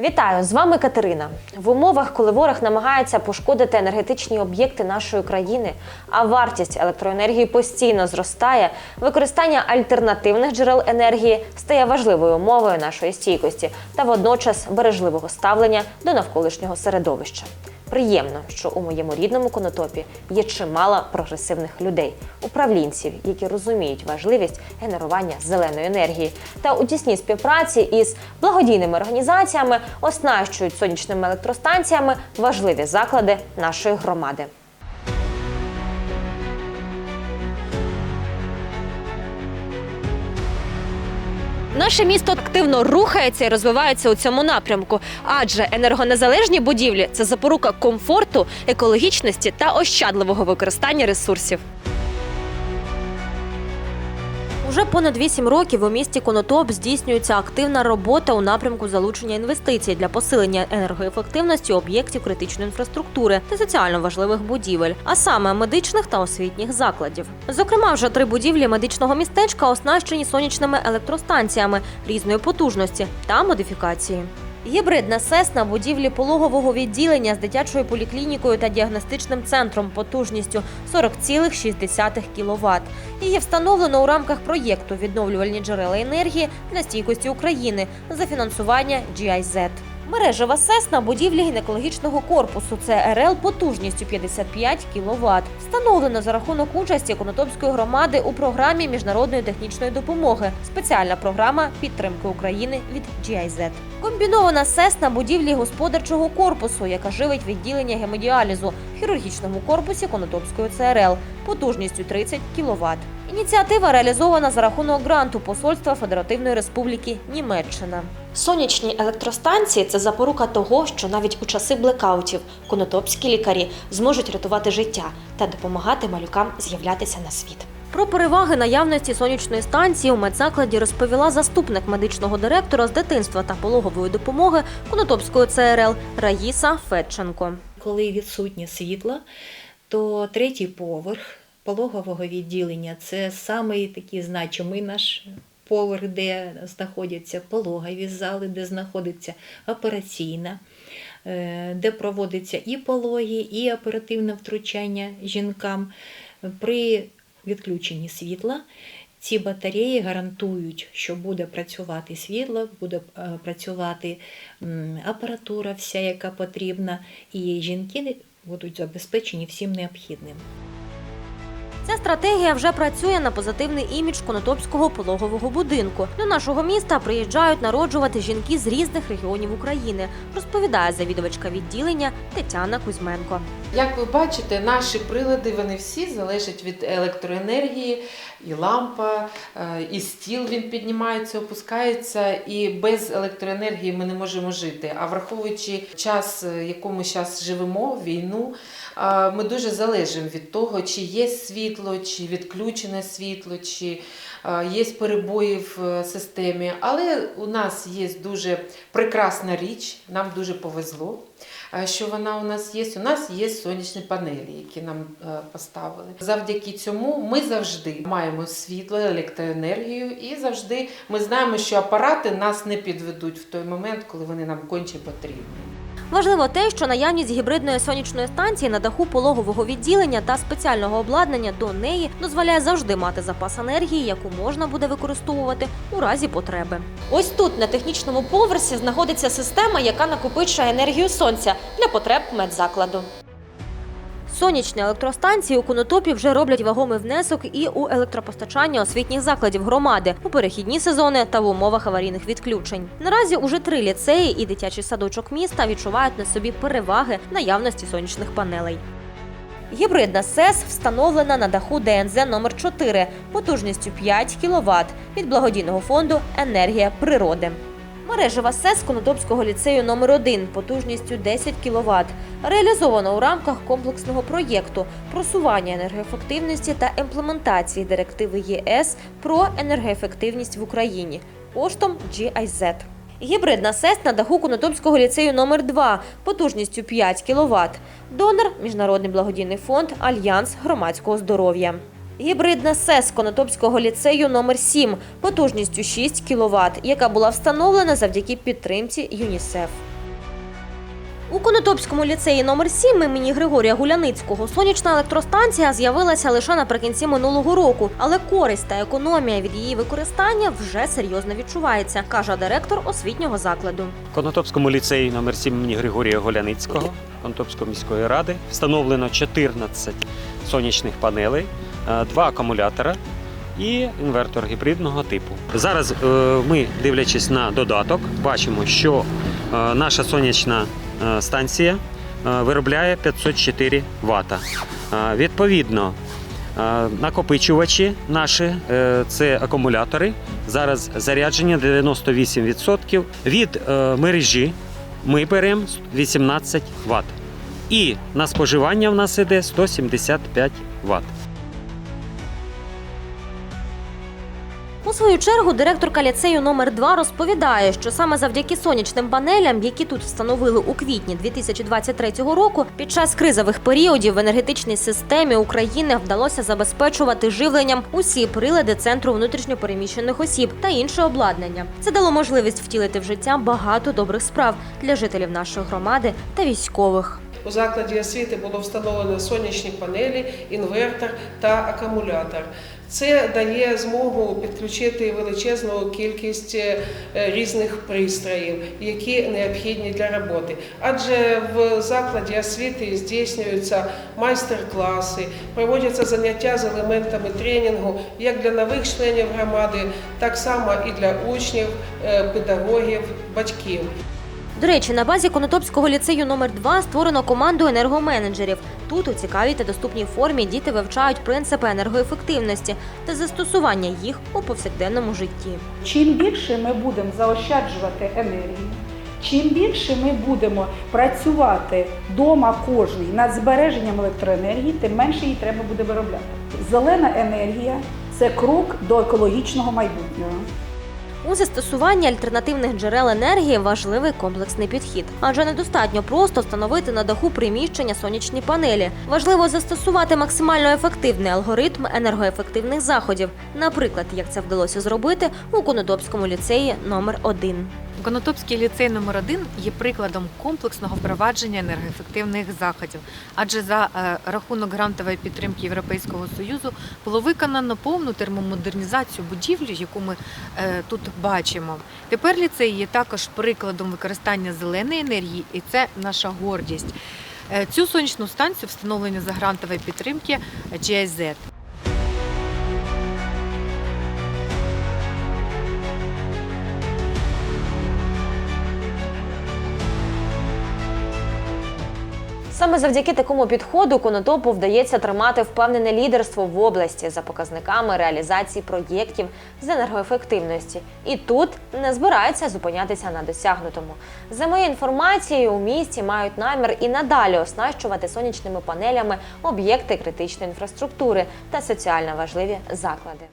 Вітаю з вами Катерина. В умовах, коли ворог намагається пошкодити енергетичні об'єкти нашої країни, а вартість електроенергії постійно зростає, використання альтернативних джерел енергії стає важливою умовою нашої стійкості та водночас бережливого ставлення до навколишнього середовища. Приємно, що у моєму рідному конотопі є чимало прогресивних людей, управлінців, які розуміють важливість генерування зеленої енергії, та у тісній співпраці із благодійними організаціями оснащують сонячними електростанціями важливі заклади нашої громади. Наше місто активно рухається і розвивається у цьому напрямку, адже енергонезалежні будівлі це запорука комфорту, екологічності та ощадливого використання ресурсів. Уже понад 8 років у місті Конотоп здійснюється активна робота у напрямку залучення інвестицій для посилення енергоефективності об'єктів критичної інфраструктури та соціально важливих будівель, а саме медичних та освітніх закладів. Зокрема, вже три будівлі медичного містечка оснащені сонячними електростанціями різної потужності та модифікації. Гібридна СЕС на будівлі пологового відділення з дитячою поліклінікою та діагностичним центром потужністю 40,6 кВт. Її встановлено у рамках проєкту Відновлювальні джерела енергії для стійкості України за фінансування GIZ. Мережева СЕС на будівлі гінекологічного корпусу ЦРЛ потужністю 55 кВт. Встановлено за рахунок участі Конотопської громади у програмі міжнародної технічної допомоги. Спеціальна програма підтримки України від GIZ. Комбінована СЕС на будівлі господарчого корпусу, яка живить відділення гемодіалізу хірургічному корпусі Конотопської ЦРЛ потужністю 30 кВт. Ініціатива реалізована за рахунок гранту Посольства Федеративної Республіки Німеччина. Сонячні електростанції це запорука того, що навіть у часи блекаутів конотопські лікарі зможуть рятувати життя та допомагати малюкам з'являтися на світ. Про переваги наявності сонячної станції у медзакладі розповіла заступник медичного директора з дитинства та пологової допомоги Конотопської ЦРЛ Раїса Федченко. Коли відсутнє світло, то третій поверх пологового відділення це самий такий значимий наш поверх, де знаходяться пологові зали, де знаходиться операційна, е, де проводиться і пологи, і оперативне втручання жінкам. При відключенні світла ці батареї гарантують, що буде працювати світло, буде е, працювати апаратура, вся, яка потрібна, і жінки будуть забезпечені всім необхідним. Ця стратегія вже працює на позитивний імідж Конотопського пологового будинку. До нашого міста приїжджають народжувати жінки з різних регіонів України, розповідає завідувачка відділення Тетяна Кузьменко. Як ви бачите, наші прилади вони всі залежать від електроенергії, і лампа, е, і стіл він піднімається, опускається. І без електроенергії ми не можемо жити. А враховуючи час, в якому зараз живемо, війну, е, ми дуже залежимо від того, чи є світло, чи відключене світло, чи е, є перебої в е, системі. Але у нас є дуже прекрасна річ, нам дуже повезло е, що вона у нас є. У нас є сонячні панелі, які нам е, поставили. Завдяки цьому ми завжди маємо світло, електроенергію, і завжди ми знаємо, що апарати нас не підведуть в той момент, коли вони нам конче потрібні. Важливо те, що наявність гібридної сонячної станції на даху пологового відділення та спеціального обладнання до неї дозволяє завжди мати запас енергії, яку можна буде використовувати у разі потреби. Ось тут на технічному поверсі знаходиться система, яка накопичує енергію сонця для потреб медзакладу. Сонячні електростанції у Конотопі вже роблять вагомий внесок і у електропостачання освітніх закладів громади у перехідні сезони та в умовах аварійних відключень. Наразі уже три ліцеї і дитячий садочок міста відчувають на собі переваги наявності сонячних панелей. Гібридна СЕС встановлена на даху ДНЗ номер 4 потужністю 5 кВт від благодійного фонду Енергія природи. Мережева СЕС Конотопського ліцею номер 1 потужністю 10 кВт реалізована у рамках комплексного проєкту просування енергоефективності та імплементації директиви ЄС про енергоефективність в Україні коштом GIZ. Гібридна СЕС на даху Конотопського ліцею номер 2 потужністю 5 кВт. Донор Міжнародний благодійний фонд Альянс громадського здоров'я. Гібридна СЕС Конотопського ліцею номер 7 потужністю 6 кВт, яка була встановлена завдяки підтримці ЮНІСЕФ. У Конотопському ліцеї номер 7 імені Григорія Гуляницького сонячна електростанція з'явилася лише наприкінці минулого року, але користь та економія від її використання вже серйозно відчувається, каже директор освітнього закладу. Конотопському ліцеї номер 7 імені Григорія Голяницького Конотопської міської ради встановлено 14 сонячних панелей, два акумулятора і інвертор гібридного типу. Зараз е, ми, дивлячись на додаток, бачимо, що е, наша сонячна е, станція е, виробляє 504 Вт. Відповідно, Е, Накопичувачі наші е, це акумулятори. Зараз зарядження 98%. Від е, мережі ми беремо 18 Вт. І на споживання в нас іде 175 Вт. Свою чергу директорка ліцею номер 2 розповідає, що саме завдяки сонячним панелям, які тут встановили у квітні 2023 року, під час кризових періодів в енергетичній системі України вдалося забезпечувати живленням усі прилади центру внутрішньопереміщених осіб та інше обладнання. Це дало можливість втілити в життя багато добрих справ для жителів нашої громади та військових. У закладі освіти було встановлено сонячні панелі, інвертор та акумулятор. Це дає змогу підключити величезну кількість е, різних пристроїв, які необхідні для роботи. Адже в закладі освіти здійснюються майстер-класи, проводяться заняття з елементами тренінгу як для нових членів громади, так само і для учнів, е, педагогів, батьків. До речі, на базі Конотопського ліцею номер 2 створено команду енергоменеджерів. Тут у цікавій та доступній формі діти вивчають принципи енергоефективності та застосування їх у повсякденному житті. Чим більше ми будемо заощаджувати енергію, чим більше ми будемо працювати вдома кожний над збереженням електроенергії, тим менше її треба буде виробляти. Зелена енергія це крок до екологічного майбутнього. У застосуванні альтернативних джерел енергії важливий комплексний підхід, адже недостатньо просто встановити на даху приміщення сонячні панелі. Важливо застосувати максимально ефективний алгоритм енергоефективних заходів, наприклад, як це вдалося зробити у Конотопському ліцеї номер 1 Конотопський ліцей номер 1 є прикладом комплексного впровадження енергоефективних заходів, адже за е, рахунок грантової підтримки Європейського союзу було виконано повну термомодернізацію будівлі, яку ми е, тут бачимо. Тепер ліцей є також прикладом використання зеленої енергії, і це наша гордість. Е, Цю сонячну станцію встановлено за грантової підтримки GIZ. Саме завдяки такому підходу Конотопу вдається тримати впевнене лідерство в області за показниками реалізації проєктів з енергоефективності. І тут не збирається зупинятися на досягнутому. За моєю інформацією, у місті мають намір і надалі оснащувати сонячними панелями об'єкти критичної інфраструктури та соціально важливі заклади.